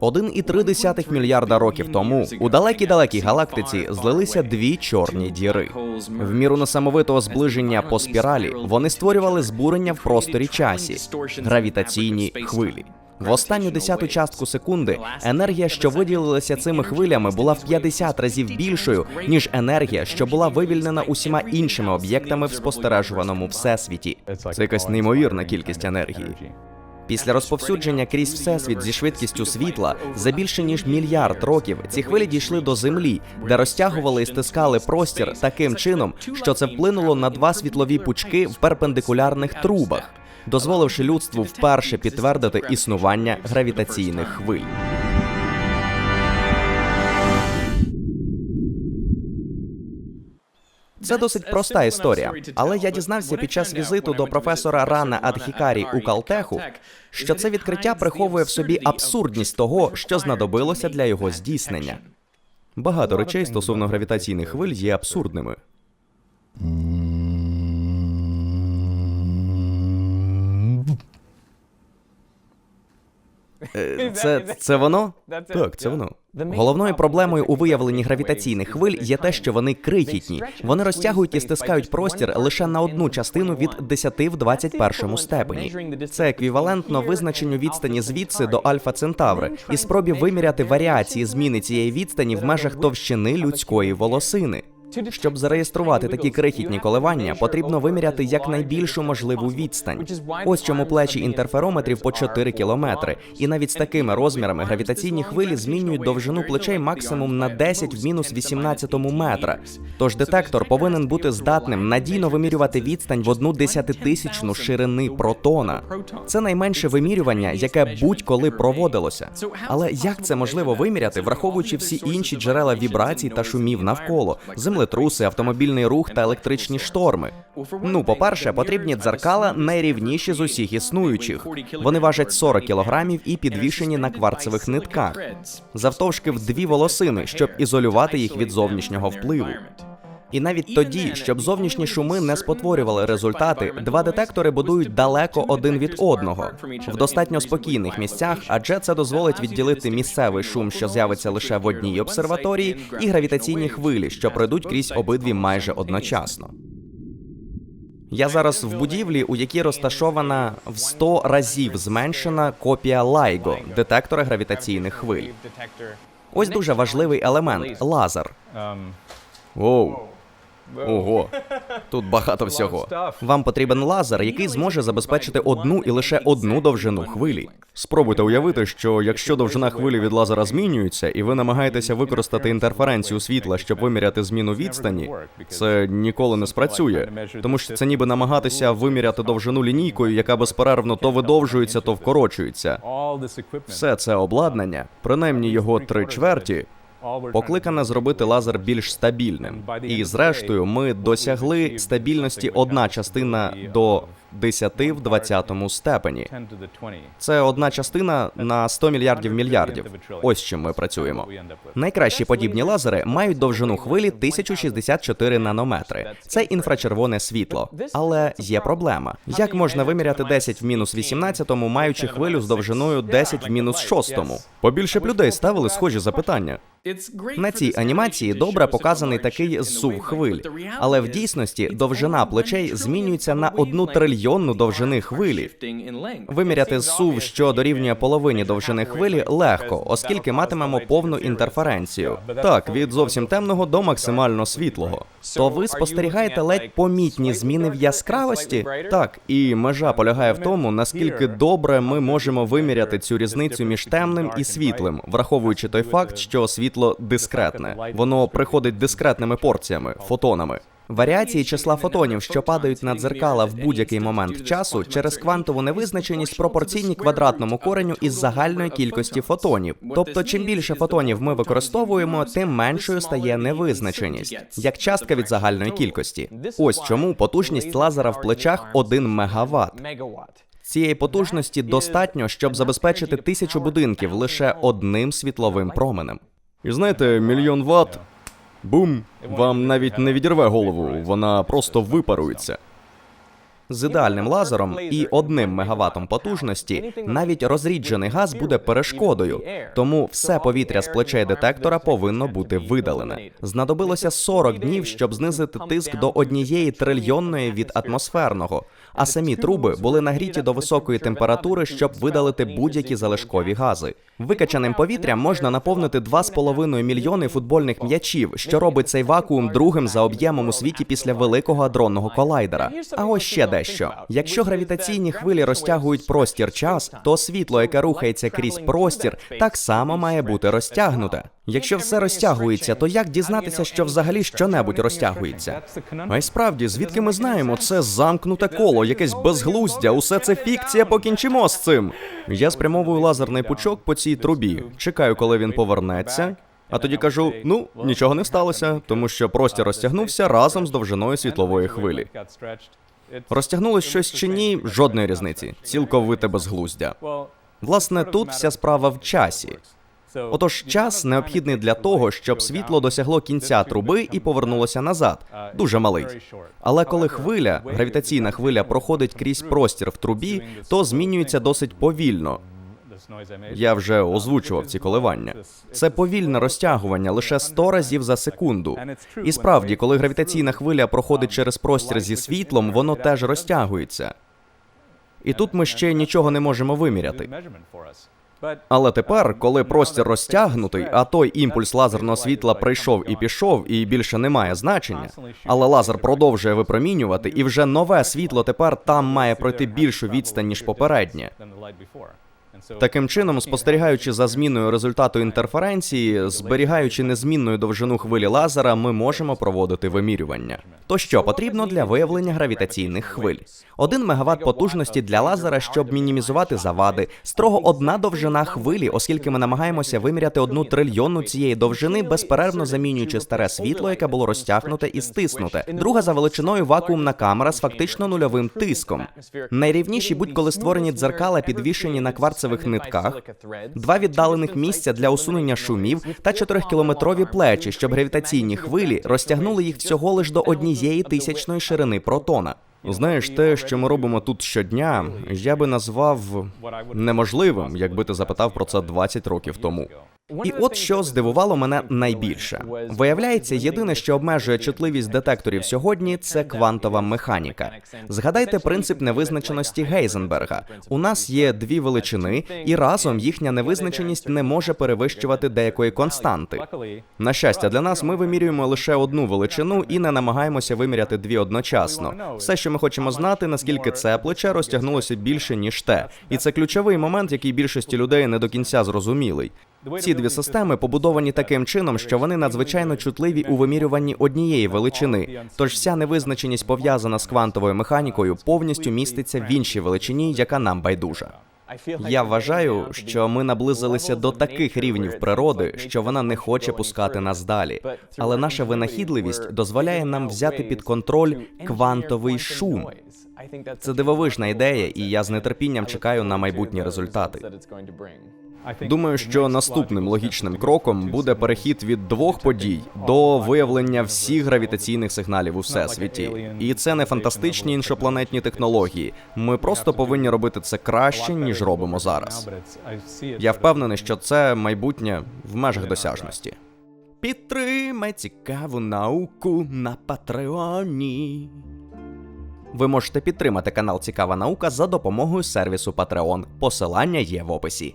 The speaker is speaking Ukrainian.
1,3 мільярда років тому у далекій далекій галактиці злилися дві чорні діри. В міру несамовитого зближення по спіралі вони створювали збурення в просторі часі, гравітаційні хвилі. В останню десяту частку секунди енергія, що виділилася цими хвилями, була в 50 разів більшою, ніж енергія, що була вивільнена усіма іншими об'єктами в спостережуваному всесвіті. Це якась неймовірна кількість енергії. Після розповсюдження крізь всесвіт зі швидкістю світла за більше ніж мільярд років ці хвилі дійшли до землі, де розтягували і стискали простір таким чином, що це вплинуло на два світлові пучки в перпендикулярних трубах, дозволивши людству вперше підтвердити існування гравітаційних хвиль. Це досить проста історія, але я дізнався під час візиту до професора Рана Адхікарі у Калтеху, що це відкриття приховує в собі абсурдність того, що знадобилося для його здійснення. Багато речей стосовно гравітаційних хвиль є абсурдними. Це, це воно? Так, це воно. Головною проблемою у виявленні гравітаційних хвиль є те, що вони крихітні. Вони розтягують і стискають простір лише на одну частину від 10 в 21 степені. Це еквівалентно визначенню відстані звідси до Альфа Центаври і спробі виміряти варіації зміни цієї відстані в межах товщини людської волосини. Щоб зареєструвати такі крихітні коливання, потрібно виміряти якнайбільшу можливу відстань. Ось чому плечі інтерферометрів по 4 кілометри, і навіть з такими розмірами гравітаційні хвилі змінюють довжину плечей максимум на 10 в мінус 18 метра. Тож детектор повинен бути здатним надійно вимірювати відстань в одну десятитисячну ширини протона. Це найменше вимірювання, яке будь-коли проводилося. Але як це можливо виміряти, враховуючи всі інші джерела вібрацій та шумів навколо, землетруси, автомобільний рух та електричні шторми? Ну, по-перше, потрібні дзеркала найрівніші з усіх існуючих. Вони важать 40 кілограмів і підвішені на кварцевих нитках, завтовшки в дві волосини, щоб ізолювати їх від зовнішнього впливу. І навіть тоді, щоб зовнішні шуми не спотворювали результати, два детектори будують далеко один від одного в достатньо спокійних місцях, адже це дозволить відділити місцевий шум, що з'явиться лише в одній обсерваторії, і гравітаційні хвилі, що пройдуть крізь обидві майже одночасно. Я зараз в будівлі, у якій розташована в 100 разів зменшена копія LIGO – детектора гравітаційних хвиль. Ось дуже важливий елемент лазер. Воу. Ого, тут багато всього. Вам потрібен лазер, який зможе забезпечити одну і лише одну довжину хвилі. Спробуйте уявити, що якщо довжина хвилі від лазера змінюється, і ви намагаєтеся використати інтерференцію світла, щоб виміряти зміну відстані, це ніколи не спрацює, тому що це ніби намагатися виміряти довжину лінійкою, яка безперервно то видовжується, то вкорочується. Все це обладнання, принаймні його три чверті, покликане зробити лазер більш стабільним. І зрештою, ми досягли стабільності одна частина до 10 в 20 степені. Це одна частина на 100 мільярдів мільярдів. Ось чим ми працюємо. Найкращі подібні лазери мають довжину хвилі 1064 нанометри. Це інфрачервоне світло. Але є проблема. Як можна виміряти 10 в мінус 18, маючи хвилю з довжиною 10 в мінус 6? Побільше б людей ставили схожі запитання. На цій анімації добре показаний такий зсув хвиль, але в дійсності довжина плечей змінюється на одну трильйонну довжини хвилі. Виміряти зсув, що дорівнює половині довжини хвилі, легко, оскільки матимемо повну інтерференцію. Так, від зовсім темного до максимально світлого. То ви спостерігаєте ледь помітні зміни в яскравості? Так, і межа полягає в тому, наскільки добре ми можемо виміряти цю різницю між темним і світлим, враховуючи той факт, що світло дискретне, воно приходить дискретними порціями, фотонами. Варіації числа фотонів, що падають на дзеркала в будь-який момент часу, через квантову невизначеність пропорційні квадратному кореню із загальної кількості фотонів. Тобто, чим більше фотонів ми використовуємо, тим меншою стає невизначеність, як частка від загальної кількості. Ось чому потужність лазера в плечах 1 мегаватт. Цієї потужності достатньо, щоб забезпечити тисячу будинків лише одним світловим променем. І знаєте, мільйон ватт, бум, вам навіть не відірве голову, вона просто випарується. З ідеальним лазером і одним мегаватом потужності навіть розріджений газ буде перешкодою, тому все повітря з плечей детектора повинно бути видалене. Знадобилося 40 днів, щоб знизити тиск до однієї трильйонної від атмосферного. А самі труби були нагріті до високої температури, щоб видалити будь-які залишкові гази. Викачаним повітрям можна наповнити 2,5 мільйони футбольних м'ячів, що робить цей вакуум другим за об'ємом у світі після великого адронного колайдера. А ось ще дещо: якщо гравітаційні хвилі розтягують простір час, то світло, яке рухається крізь простір, так само має бути розтягнуте. Якщо все розтягується, то як дізнатися, що взагалі щонебудь розтягується? А й справді, звідки ми знаємо, це замкнуте коло, якесь безглуздя, усе це фікція, покінчимо з цим. Я спрямовую лазерний пучок по цій трубі, чекаю, коли він повернеться. А тоді кажу: ну нічого не сталося, тому що простір розтягнувся разом з довжиною світлової хвилі. Розтягнулось щось чи ні, жодної різниці, цілковите безглуздя. Власне, тут вся справа в часі. Отож, час необхідний для того, щоб світло досягло кінця труби і повернулося назад. Дуже малий. Але коли хвиля, гравітаційна хвиля, проходить крізь простір в трубі, то змінюється досить повільно. Я вже озвучував ці коливання. Це повільне розтягування лише 100 разів за секунду. І справді, коли гравітаційна хвиля проходить через простір зі світлом, воно теж розтягується. І тут ми ще нічого не можемо виміряти. Але тепер, коли простір розтягнутий, а той імпульс лазерного світла прийшов і пішов, і більше не має значення, але лазер продовжує випромінювати, і вже нове світло тепер там має пройти більшу відстань ніж попереднє. Таким чином, спостерігаючи за зміною результату інтерференції, зберігаючи незмінною довжину хвилі лазера, ми можемо проводити вимірювання. То що потрібно для виявлення гравітаційних хвиль? Один мегаватт потужності для лазера, щоб мінімізувати завади, строго одна довжина хвилі, оскільки ми намагаємося виміряти одну трильйонну цієї довжини, безперервно замінюючи старе світло, яке було розтягнуте і стиснуте. Друга за величиною вакуумна камера з фактично нульовим тиском. Найрівніші будь-коли створені дзеркала, підвішені на кварцевих нитках, два віддалених місця для усунення шумів та чотирикілометрові плечі, щоб гравітаційні хвилі розтягнули їх всього лиш до однієї тисячної ширини протона. Знаєш, те, що ми робимо тут щодня, я би назвав неможливим, якби ти запитав про це 20 років тому. І от що здивувало мене найбільше. Виявляється, єдине, що обмежує чутливість детекторів сьогодні, це квантова механіка. Згадайте принцип невизначеності Гейзенберга. У нас є дві величини, і разом їхня невизначеність не може перевищувати деякої константи. На щастя, для нас ми вимірюємо лише одну величину і не намагаємося виміряти дві одночасно. Все, що ми хочемо знати, наскільки це плече розтягнулося більше ніж те, і це ключовий момент, який більшості людей не до кінця зрозумілий. Ці дві системи побудовані таким чином, що вони надзвичайно чутливі у вимірюванні однієї величини. Тож вся невизначеність пов'язана з квантовою механікою повністю міститься в іншій величині, яка нам байдужа. Я вважаю, що ми наблизилися до таких рівнів природи, що вона не хоче пускати нас далі. Але наша винахідливість дозволяє нам взяти під контроль квантовий шум. Це дивовижна ідея, і я з нетерпінням чекаю на майбутні результати. Думаю, що наступним логічним кроком буде перехід від двох подій до виявлення всіх гравітаційних сигналів у всесвіті. І це не фантастичні іншопланетні технології. Ми просто повинні робити це краще ніж робимо зараз. Я впевнений, що це майбутнє в межах досяжності. Підтримай цікаву науку на Патреоні. Ви можете підтримати канал Цікава наука за допомогою сервісу Patreon. Посилання є в описі.